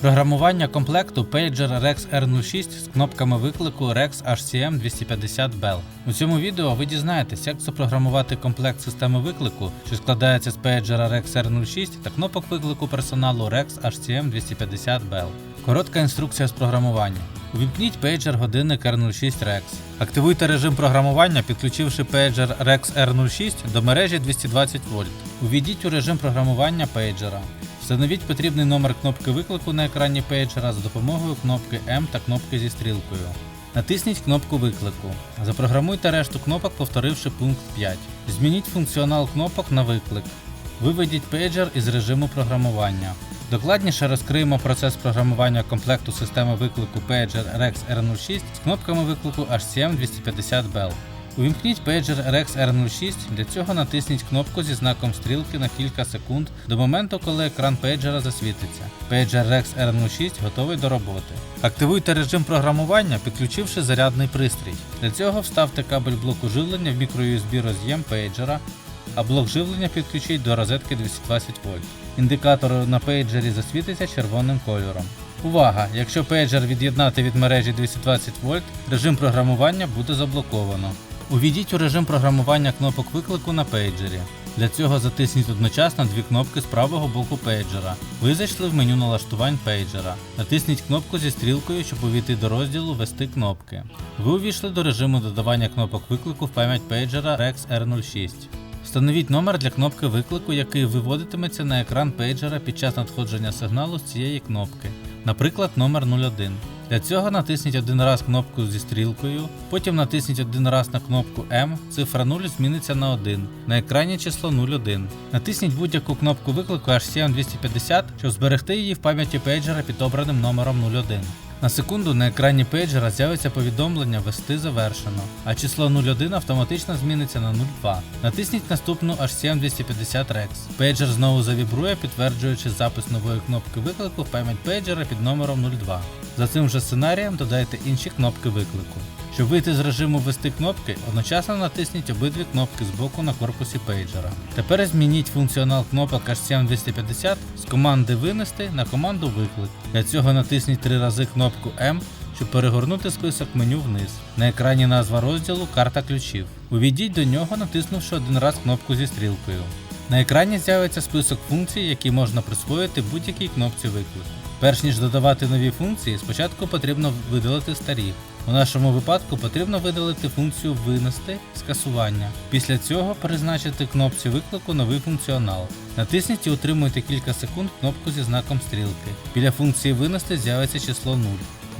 Програмування комплекту Pager Rex R06 з кнопками виклику Rex HCM 250 Bell. У цьому відео ви дізнаєтесь, як запрограмувати комплект системи виклику, що складається з Pager Rex R06 та кнопок виклику персоналу Rex HCM 250 Bell. Коротка інструкція з програмування. Увімкніть пейджер годинник R06 Rex. Активуйте режим програмування, підключивши пейджер Rex R06 до мережі 220 вольт. Увійдіть у режим програмування пейджера. Встановіть потрібний номер кнопки виклику на екрані пейджера за допомогою кнопки М та кнопки зі стрілкою. Натисніть кнопку виклику. Запрограмуйте решту кнопок, повторивши пункт 5. Змініть функціонал кнопок на виклик. Виведіть пейджер із режиму програмування. Докладніше розкриємо процес програмування комплекту системи виклику Pager Rex R06 з кнопками виклику HCM 250 Bell. Увімкніть пейджер Rex R06, для цього натисніть кнопку зі знаком стрілки на кілька секунд до моменту, коли екран пейджера засвітиться. Пейджер Rex R06 готовий до роботи. Активуйте режим програмування, підключивши зарядний пристрій. Для цього вставте кабель блоку живлення в microUSB роз'єм пейджера, а блок живлення підключіть до розетки 220 вольт. Індикатор на пейджері засвітиться червоним кольором. Увага! Якщо пейджер від'єднати від мережі 220 вольт, режим програмування буде заблоковано. Увійдіть у режим програмування кнопок виклику на пейджері. Для цього затисніть одночасно дві кнопки з правого боку пейджера. Ви зайшли в меню налаштувань пейджера. Натисніть кнопку зі стрілкою, щоб увійти до розділу Вести кнопки. Ви увійшли до режиму додавання кнопок виклику в пам'ять пейджера Rex R06. Встановіть номер для кнопки виклику, який виводитиметься на екран пейджера під час надходження сигналу з цієї кнопки, наприклад, номер 01. Для цього натисніть один раз кнопку зі стрілкою, потім натисніть один раз на кнопку М, цифра 0 зміниться на 1, на екрані число 01. Натисніть будь-яку кнопку виклику HCM 250, щоб зберегти її в пам'яті пейджера під обраним номером 01. На секунду на екрані пейджера з'явиться повідомлення Вести завершено, а число 01 автоматично зміниться на 02. Натисніть наступну HCM 250 Rex. Пейджер знову завібрує, підтверджуючи запис нової кнопки виклику в пам'ять пейджера під номером 02. За цим же сценарієм додайте інші кнопки виклику. Щоб вийти з режиму ввести кнопки, одночасно натисніть обидві кнопки з боку на корпусі пейджера. Тепер змініть функціонал кнопок HCM 250 з команди Винести на команду Виклик. Для цього натисніть три рази кнопку М, щоб перегорнути список меню вниз. На екрані назва розділу Карта ключів. Увійдіть до нього, натиснувши один раз кнопку зі стрілкою. На екрані з'явиться список функцій, які можна присвоїти будь-якій кнопці виклику. Перш ніж додавати нові функції, спочатку потрібно видалити старі. У нашому випадку потрібно видалити функцію винести скасування. Після цього призначити кнопці виклику новий функціонал. Натисніть і утримуйте кілька секунд кнопку зі знаком стрілки. Біля функції винести з'явиться число 0.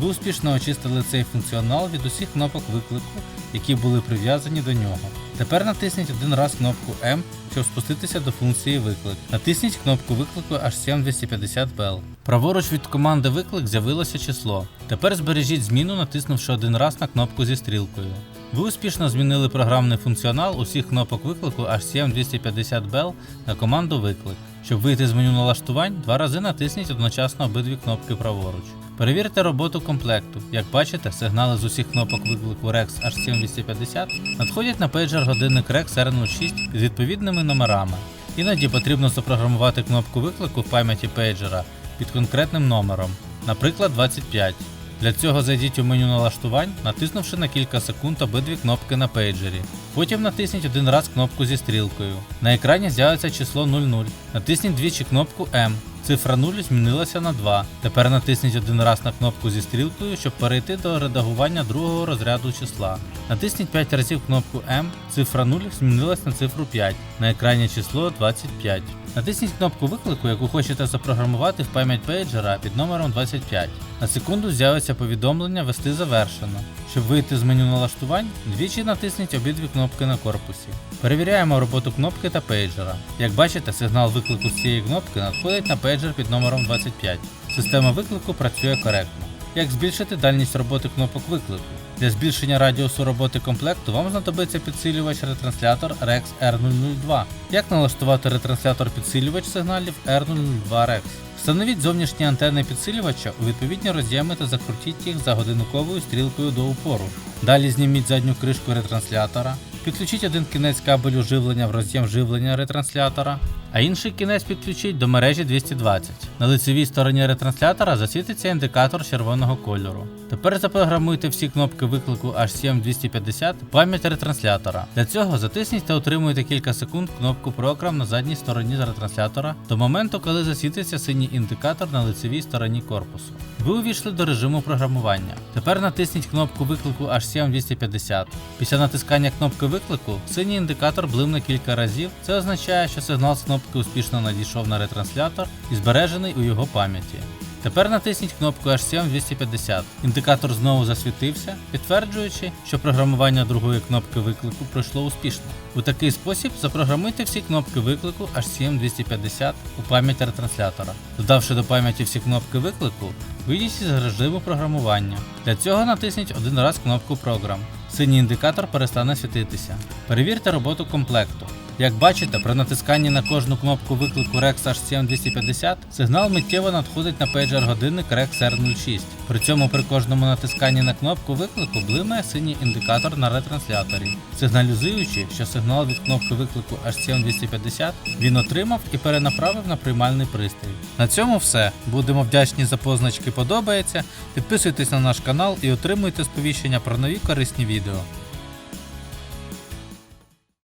Ви успішно очистили цей функціонал від усіх кнопок виклику, які були прив'язані до нього. Тепер натисніть один раз кнопку М, щоб спуститися до функції виклик. Натисніть кнопку виклику HCM 250 Bell. Праворуч від команди виклик з'явилося число. Тепер збережіть зміну, натиснувши один раз на кнопку зі стрілкою. Ви успішно змінили програмний функціонал усіх кнопок виклику HCM 250 Bell на команду виклик. Щоб вийти з меню налаштувань, два рази натисніть одночасно обидві кнопки праворуч. Перевірте роботу комплекту. Як бачите, сигнали з усіх кнопок виклику Rex HCM 250 надходять на пейджер годинник Rex R06 з відповідними номерами. Іноді потрібно запрограмувати кнопку виклику в пам'яті пейджера під конкретним номером, наприклад 25. Для цього зайдіть у меню налаштувань, натиснувши на кілька секунд обидві кнопки на пейджері. Потім натисніть один раз кнопку зі стрілкою. На екрані з'явиться число 00. Натисніть двічі кнопку М. Цифра 0 змінилася на 2. Тепер натисніть один раз на кнопку зі стрілкою, щоб перейти до редагування другого розряду числа. Натисніть 5 разів кнопку М, цифра 0 змінилась на цифру 5. На екрані число 25. Натисніть кнопку виклику, яку хочете запрограмувати в пам'ять пейджера під номером 25. На секунду з'явиться повідомлення Вести завершено. Щоб вийти з меню налаштувань, двічі натисніть обидві кнопки на корпусі. Перевіряємо роботу кнопки та пейджера. Як бачите, сигнал виклику з цієї кнопки надходить на пейджер під номером 25. Система виклику працює коректно. Як збільшити дальність роботи кнопок виклику? Для збільшення радіусу роботи комплекту вам знадобиться підсилювач ретранслятор Rex R002. Як налаштувати ретранслятор підсилювач сигналів R002 Rex? Встановіть зовнішні антени підсилювача у відповідні роз'єми та закрутіть їх за годинниковою стрілкою до упору. Далі зніміть задню кришку ретранслятора, підключіть один кінець кабелю живлення в роз'єм живлення ретранслятора, а інший кінець підключіть до мережі 220. На лицевій стороні ретранслятора засвітиться індикатор червоного кольору. Тепер запрограмуйте всі кнопки виклику HCM250 пам'ять ретранслятора. Для цього затисніть та утримуйте кілька секунд кнопку програм на задній стороні ретранслятора до моменту, коли засвітиться синій індикатор на лицевій стороні корпусу. Ви увійшли до режиму програмування. Тепер натисніть кнопку виклику HCM250. Після натискання кнопки виклику синій індикатор блимне кілька разів. Це означає, що сигнал з кнопки успішно надійшов на ретранслятор і збережений у його пам'яті. Тепер натисніть кнопку HCM250. Індикатор знову засвітився, підтверджуючи, що програмування другої кнопки виклику пройшло успішно. У такий спосіб запрограмуйте всі кнопки виклику HCM250 у пам'ять ретранслятора. Додавши до пам'яті всі кнопки виклику, вийдіть із режиму програмування. Для цього натисніть один раз кнопку Програм. Синій індикатор перестане світитися. Перевірте роботу комплекту. Як бачите, при натисканні на кожну кнопку виклику Rex HCM250 сигнал миттєво надходить на пейджер годинник Rex R06. При цьому при кожному натисканні на кнопку виклику блимає синій індикатор на ретрансляторі, сигналізуючи, що сигнал від кнопки виклику HCM250 він отримав і перенаправив на приймальний пристрій. На цьому все. Будемо вдячні за позначки подобається. Підписуйтесь на наш канал і отримуйте сповіщення про нові корисні відео.